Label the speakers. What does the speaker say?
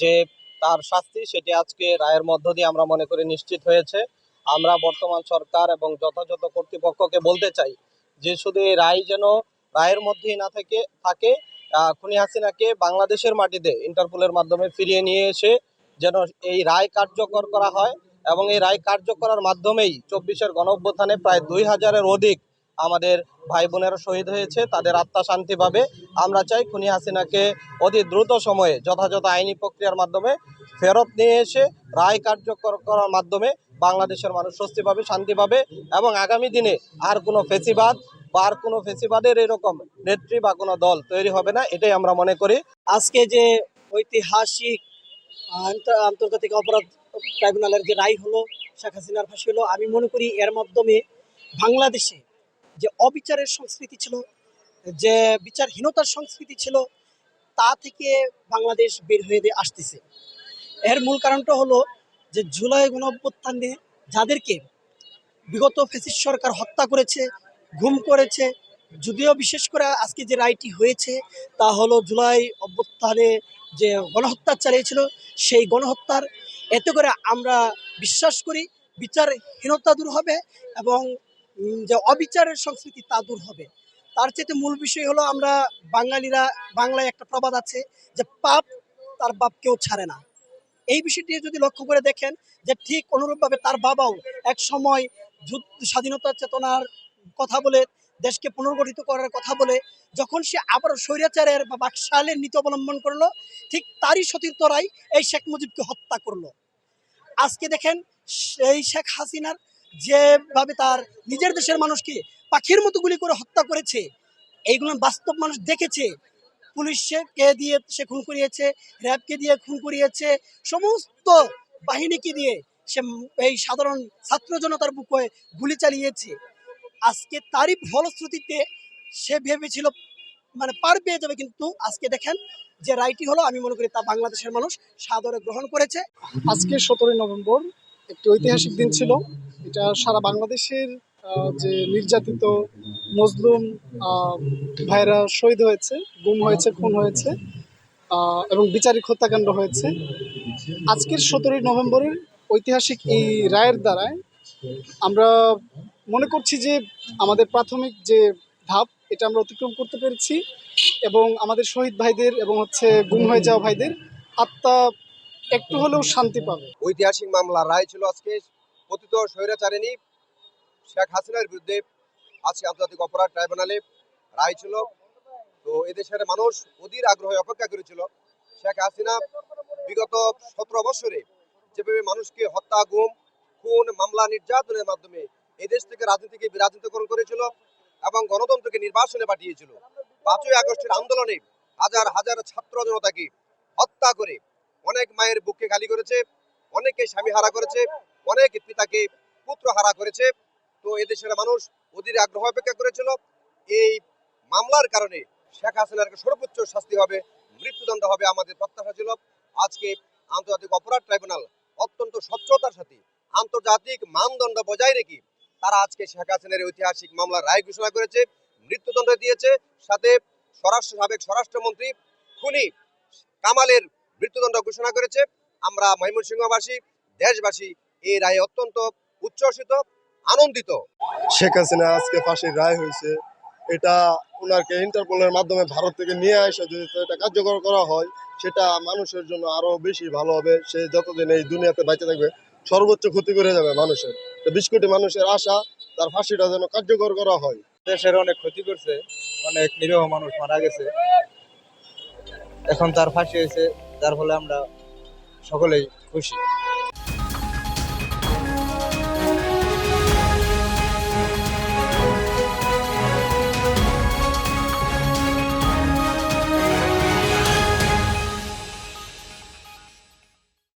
Speaker 1: যে তার শাস্তি সেটি আজকে রায়ের মধ্য দিয়ে আমরা মনে করি নিশ্চিত হয়েছে। আমরা বর্তমান সরকার এবং যথাযথ কর্তৃপক্ষকে বলতে চাই যে শুধু এই রায় যেন রায়ের মধ্যেই না থেকে, থাকে খুনি হাসিনাকে বাংলাদেশের মাটিতে ইন্টারপোলের মাধ্যমে ফিরিয়ে নিয়ে এসে যেন এই রায় কার্যকর করা হয় এবং এই রায় কার্যকরার মাধ্যমেই চব্বিশের গণ অভ্যুত্থানে প্রায় দুই হাজারের অধিক আমাদের ভাই বোনেরা শহীদ হয়েছে, তাদের আত্মা শান্তি পাবে। আমরা চাই খুনি হাসিনাকে অতি দ্রুত সময়ে যথাযথ আইনি প্রক্রিয়ার মাধ্যমে ফেরত নিয়ে এসে রায় কার্যকর করার মাধ্যমে বাংলাদেশের মানুষ স্বস্তি পাবে, শান্তি পাবে এবং আগামী দিনে আর কোনো ফেসিবাদ বা আর কোনো ফেসিবাদের এরকম নেত্রী বা কোনো দল তৈরি হবে না, এটাই আমরা মনে করি।
Speaker 2: আজকে যে ঐতিহাসিক আন্তর্জাতিক অপরাধ ট্রাইব্যুনালের যে রায় হলো, শেখ হাসিনার ফাঁসি হলো, আমি মনে করি এর মাধ্যমে বাংলাদেশে যে অবিচারের সংস্কৃতি ছিল, যে বিচারহীনতার সংস্কৃতি ছিল, তা থেকে বাংলাদেশ বের হয়ে আসতেছে। এর মূল কারণটা হলো যে জুলাই গণ অভ্যুত্থানে যাদেরকে বিগত ফেসিস সরকার হত্যা করেছে ঘুম করেছে, যদিও বিশেষ করে আজকে যে রায়টি হয়েছে, তা হলো জুলাই অভ্যুত্থানে যে গণহত্যা চালিয়েছিল, সেই গণহত্যার এতে করে আমরা বিশ্বাস করি বিচারহীনতা দূর হবে এবং যে অবিচারের সংস্কৃতি তা দূর হবে। তার চেয়ে মূল বিষয় হলো আমরা বাঙালিরা, বাংলায় একটা প্রবাদ আছে যে পাপ তার বাপ কেউ ছাড়ে না। এই বিষয়টি যদি লক্ষ্য করে দেখেন যে ঠিক অনুরূপভাবে তার বাবাও এক সময় যুদ্ধ, স্বাধীনতা চেতনার কথা বলে, দেশকে পুনর্গঠিত করার কথা বলে, যখন সে আবার স্বৈরাচারের বা বাকশালের নীতি অবলম্বন করল, ঠিক তারই সতীর্থরাই এই শেখ মুজিবকে হত্যা করল। আজকে দেখেন সেই শেখ হাসিনার যেভাবে তার নিজের দেশের মানুষকে পাখির মতো গুলি করে হত্যা করেছে, এইগুলো বাস্তব মানুষ দেখেছে। পুলিশকে দিয়ে সে খুন করিয়েছে র্যাবকে দিয়ে খুন করিয়েছে, সমস্ত বাহিনীকে দিয়ে সে এই সাধারণ ছাত্র জনতার বুকে গুলি চালিয়েছে। আজকে তারই ফলশ্রুতিতে সে ভেবেছিল মানে পার পেয়ে যাবে, কিন্তু আজকে দেখেন যে রায়টি হলো, আমি মনে করি তা বাংলাদেশের মানুষ সাদরে গ্রহণ করেছে।
Speaker 3: আজকে সতেরোই নভেম্বর একটি ঐতিহাসিক দিন ছিল। এটা সারা বাংলাদেশের যে নির্যাতিত মজলুম ভাইরা শহীদ হয়েছে, গুম হয়েছে, খুন হয়েছে এবং বিচারিক হত্যাকাণ্ড হয়েছে। আজকের সতেরোই নভেম্বরের ঐতিহাসিক এই রায়ের দ্বারায় আমরা মনে করছি যে আমাদের প্রাথমিক যে ধাপ, এটা আমরা অতিক্রম করতে পেরেছি এবং আমাদের শহীদ ভাইদের এবং হচ্ছে গুম হয়ে যাওয়া ভাইদের আত্মা একটু হলেও শান্তি পাবে।
Speaker 4: ঐতিহাসিক মামলা, রায় ছিল আজকে পতিত স্বৈরাচারিণী শেখ হাসিনার বিরুদ্ধে আজকে আন্তর্জাতিক অপরাধ ট্রাইব্যুনালে রায় ছিল। তো এদেশের মানুষ অধীর আগ্রহে অপেক্ষা করেছিল। শেখ হাসিনা বিগত সতেরো বছরে যেভাবে মানুষকে হত্যা, গুম, খুন, মামলা নির্যাতনের মাধ্যমে এদেশ থেকে রাজনীতিকে বিরাজনীতিকরণ করেছিল এবং গণতন্ত্রকে নির্বাসনে পাঠিয়েছিল। পাঁচই আগস্টের আন্দোলনে হাজার হাজার ছাত্র জনতাকে হত্যা করে অনেক মায়ের বুককে খালি করেছে অনেকে স্বামী হারা করেছে অনেক পিতাকে পুত্র হারা করেছে। তো এদেশের মানুষ অধীর আগ্রহ অপেক্ষা করেছিল। এই মামলার কারণে শেখ হাসিনার সর্বোচ্চ শাস্তি হবে, মৃত্যুদণ্ড হবে আমাদের প্রত্যাশা ছিল আজকে আন্তর্জাতিক অপরাধ ট্রাইব্যুনাল অত্যন্ত স্বচ্ছতার সাথে আন্তর্জাতিক মানদণ্ড বজায় রেখে তারা আজকে শেখ হাসিনার ঐতিহাসিক মামলার রায় ঘোষণা করেছে, মৃত্যুদণ্ড দিয়েছে। সাথে স্বরাষ্ট্র সাবেক স্বরাষ্ট্রমন্ত্রী খুনি কামালের মৃত্যুদণ্ড ঘোষণা করেছে। আমরা ময়মনসিংহবাসী, দেশবাসী এই রায়ে অত্যন্ত উচ্ছ্বসিত আনন্দিত।
Speaker 5: শেখ হাসিনা আজকে ফাঁসির রায় হয়েছে। এটা ওনাকে ইন্টারপোলের মাধ্যমে ভারত থেকে নিয়ে আসা যদি এটা কার্যকর করা হয় সেটা মানুষের জন্য আরও বেশি ভালো হবে। সে যতদিন এই দুনিয়াতে বেঁচে থাকবে সর্বোচ্চ ক্ষতি করে যাবে মানুষের। তো বিশ কোটি মানুষের আশা তার ফাঁসিটা যেন কার্যকর করা হয়।
Speaker 1: দেশের অনেক ক্ষতি করছে অনেক নিরীহ মানুষ মারা গেছে। এখন তার ফাঁসি হয়েছে যার ফলে আমরা সকলেই খুশি।